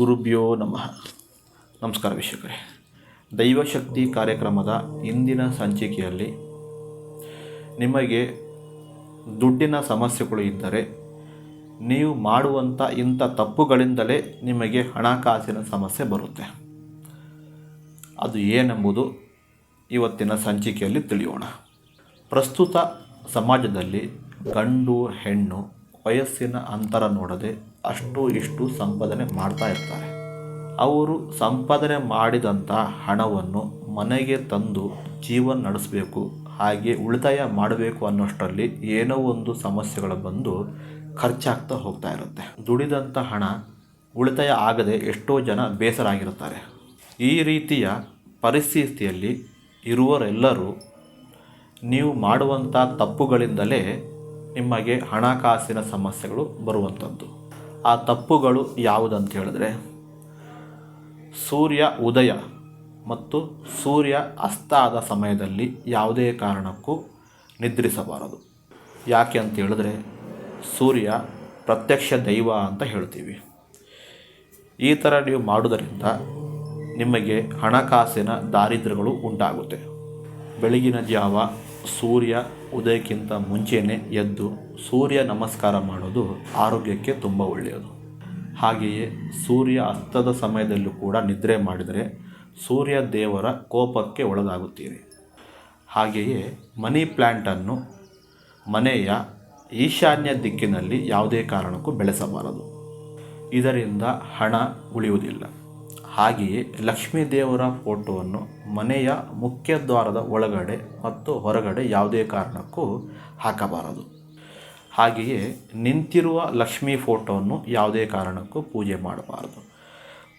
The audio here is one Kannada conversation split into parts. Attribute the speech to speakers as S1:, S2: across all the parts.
S1: ಗುರುಭ್ಯೋ ನಮಃ. ನಮಸ್ಕಾರ ವೀಕ್ಷಕರೇ. ದೈವಶಕ್ತಿ ಕಾರ್ಯಕ್ರಮದ ಇಂದಿನ ಸಂಚಿಕೆಯಲ್ಲಿ ನಿಮಗೆ ದುಡ್ಡಿನ ಸಮಸ್ಯೆಗಳು ಇದ್ದರೆ ನೀವು ಮಾಡುವಂಥ ಇಂಥ ತಪ್ಪುಗಳಿಂದಲೇ ನಿಮಗೆ ಹಣಕಾಸಿನ ಸಮಸ್ಯೆ ಬರುತ್ತೆ. ಅದು ಏನೆಂಬುದು ಇವತ್ತಿನ ಸಂಚಿಕೆಯಲ್ಲಿ ತಿಳಿಯೋಣ. ಪ್ರಸ್ತುತ ಸಮಾಜದಲ್ಲಿ ಗಂಡು, ಹೆಣ್ಣು, ವಯಸ್ಸಿನ ಅಂತರ ನೋಡದೆ ಅಷ್ಟು ಇಷ್ಟು ಸಂಪಾದನೆ ಮಾಡ್ತಾ ಇರ್ತಾರೆ. ಅವರು ಸಂಪಾದನೆ ಮಾಡಿದಂಥ ಹಣವನ್ನು ಮನೆಗೆ ತಂದು ಜೀವನ ನಡೆಸಬೇಕು, ಹಾಗೆ ಉಳಿತಾಯ ಮಾಡಬೇಕು ಅನ್ನೋಷ್ಟರಲ್ಲಿ ಏನೋ ಒಂದು ಸಮಸ್ಯೆಗಳು ಬಂದು ಖರ್ಚಾಗ್ತಾ ಹೋಗ್ತಾ ಇರುತ್ತೆ. ದುಡಿದಂಥ ಹಣ ಉಳಿತಾಯ ಆಗದೆ ಎಷ್ಟೋ ಜನ ಬೇಸರಾಗಿರುತ್ತಾರೆ ಈ ರೀತಿಯ ಪರಿಸ್ಥಿತಿಯಲ್ಲಿ ಇರುವರೆಲ್ಲರೂ ನೀವು ಮಾಡುವಂಥ ತಪ್ಪುಗಳಿಂದಲೇ ನಿಮಗೆ ಹಣಕಾಸಿನ ಸಮಸ್ಯೆಗಳು ಬರುವಂಥದ್ದು ಆ ತಪ್ಪುಗಳು ಯಾವುದಂತ ಹೇಳಿದ್ರೆ ಸೂರ್ಯ ಉದಯ ಮತ್ತು ಸೂರ್ಯ ಅಸ್ತ ಆದ ಸಮಯದಲ್ಲಿ ಯಾವುದೇ ಕಾರಣಕ್ಕೂ ನಿದ್ರಿಸಬಾರದು. ಯಾಕೆ ಅಂತ ಹೇಳಿದ್ರೆ ಸೂರ್ಯ ಪ್ರತ್ಯಕ್ಷ ದೈವ ಅಂತ ಹೇಳ್ತೀವಿ. ಈ ಥರ ನೀವು ಮಾಡುವುದರಿಂದ ನಿಮಗೆ ಹಣಕಾಸಿನ ದಾರಿದ್ರ್ಯಗಳು ಉಂಟಾಗುತ್ತೆ. ಬೆಳಗಿನ ಜಾವ ಸೂರ್ಯ ಉದಯಕ್ಕಿಂತ ಮುಂಚೆಯೇ ಎದ್ದು ಸೂರ್ಯ ನಮಸ್ಕಾರ ಮಾಡೋದು ಆರೋಗ್ಯಕ್ಕೆ ತುಂಬ ಒಳ್ಳೆಯದು. ಹಾಗೆಯೇ ಸೂರ್ಯ ಅಸ್ತದ ಸಮಯದಲ್ಲೂ ಕೂಡ ನಿದ್ರೆ ಮಾಡಿದರೆ ಸೂರ್ಯ ದೇವರ ಕೋಪಕ್ಕೆ ಒಳಗಾಗುತ್ತೀರಿ. ಹಾಗೆಯೇ ಮನಿ ಪ್ಲ್ಯಾಂಟನ್ನು ಮನೆಯ ಈಶಾನ್ಯ ದಿಕ್ಕಿನಲ್ಲಿ ಯಾವುದೇ ಕಾರಣಕ್ಕೂ ಬೆಳೆಸಬಾರದು. ಇದರಿಂದ ಹಣ ಉಳಿಯುವುದಿಲ್ಲ. ಹಾಗೆಯೇ ಲಕ್ಷ್ಮೀ ದೇವರ ಫೋಟೋವನ್ನು ಮನೆಯ ಮುಖ್ಯ ದ್ವಾರದ ಒಳಗಡೆ ಮತ್ತು ಹೊರಗಡೆ ಯಾವುದೇ ಕಾರಣಕ್ಕೂ ಹಾಕಬಾರದು. ಹಾಗೆಯೇ ನಿಂತಿರುವ ಲಕ್ಷ್ಮೀ ಫೋಟೋವನ್ನು ಯಾವುದೇ ಕಾರಣಕ್ಕೂ ಪೂಜೆ ಮಾಡಬಾರದು.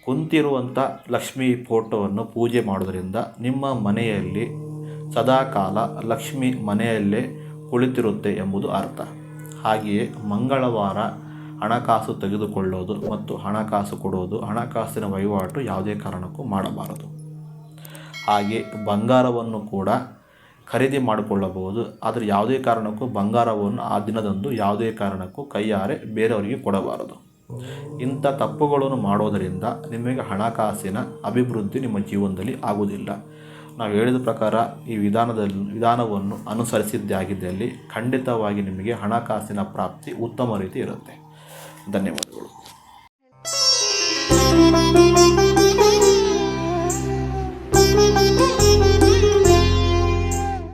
S1: ಕುಂತಿರುವಂಥ ಲಕ್ಷ್ಮೀ ಫೋಟೋವನ್ನು ಪೂಜೆ ಮಾಡೋದರಿಂದ ನಿಮ್ಮ ಮನೆಯಲ್ಲಿ ಸದಾಕಾಲ ಲಕ್ಷ್ಮಿ ಮನೆಯಲ್ಲೇ ಕುಳಿತಿರುತ್ತೆ ಎಂಬುದು ಅರ್ಥ. ಹಾಗೆಯೇ ಮಂಗಳವಾರ ಹಣಕಾಸು ತೆಗೆದುಕೊಳ್ಳೋದು ಮತ್ತು ಹಣಕಾಸು ಕೊಡೋದು, ಹಣಕಾಸಿನ ವಹಿವಾಟು ಯಾವುದೇ ಕಾರಣಕ್ಕೂ ಮಾಡಬಾರದು. ಹಾಗೆ ಬಂಗಾರವನ್ನು ಕೂಡ ಖರೀದಿ ಮಾಡಿಕೊಳ್ಳಬಹುದು, ಆದರೆ ಯಾವುದೇ ಕಾರಣಕ್ಕೂ ಬಂಗಾರವನ್ನು ಆ ದಿನದಂದು ಯಾವುದೇ ಕಾರಣಕ್ಕೂ ಕೈಯಾರೆ ಬೇರೆಯವರಿಗೆ ಕೊಡಬಾರದು. ಇಂಥ ತಪ್ಪುಗಳನ್ನು ಮಾಡೋದರಿಂದ ನಿಮಗೆ ಹಣಕಾಸಿನ ಅಭಿವೃದ್ಧಿ ನಿಮ್ಮ ಜೀವನದಲ್ಲಿ ಆಗುವುದಿಲ್ಲ. ನಾವು ಹೇಳಿದ ಪ್ರಕಾರ ಈ ವಿಧಾನದಲ್ಲಿ, ವಿಧಾನವನ್ನು ಅನುಸರಿಸಿದ್ದೇ ಆಗಿದ್ದಲ್ಲಿ ಖಂಡಿತವಾಗಿ ನಿಮಗೆ ಹಣಕಾಸಿನ ಪ್ರಾಪ್ತಿ ಉತ್ತಮ ರೀತಿ ಇರುತ್ತೆ. ಧನ್ಯವಾದಗಳು.